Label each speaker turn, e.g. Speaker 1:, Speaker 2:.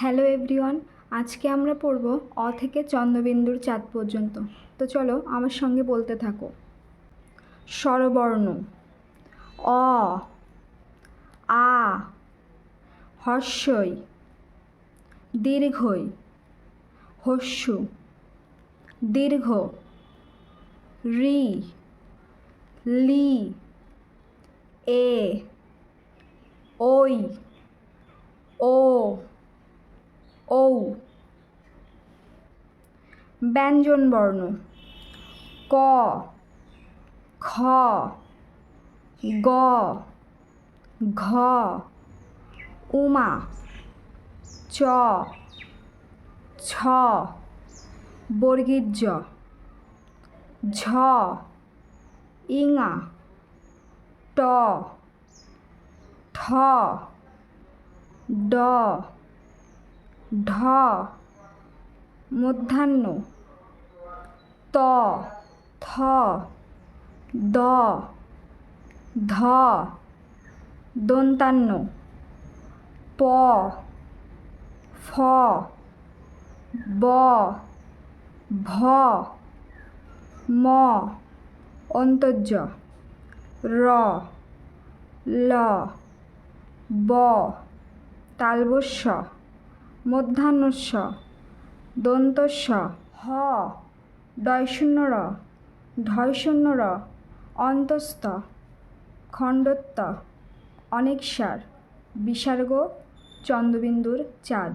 Speaker 1: Hello everyone, আজকে আমরা পড়ব অ থেকে চন্দ্রবিন্দুর চাঁদ পর্যন্ত। তো চলো আমার সঙ্গে বলতে থাকো। স্বরবর্ণ। অ, আ, হর্ষই। দীর্ঘই। হস্যু। দীর্ঘ। রি, লি, এ ওই ও। ব্যঞ্জনবর্ণ ক, খ, গ, ঘ, উমা, চ, ছ বর্গীর জ ঝ, ইঙা, ট, ঠ, ড, ঢ মধ্যাহ্ন। ত, থ, দ, ধ দন্তান্ন প, ফ, ব, ভ, ম, অন্তর্য। র, ল, ব তালবস্য মধ্যাহ্নস্য হ। হ ডয়শূন্য র ঢয়শূন্য র অন্তস্থ। খণ্ডত্ব। অনেকসার। বিসর্গ। চন্দ্রবিন্দুর চাঁদ।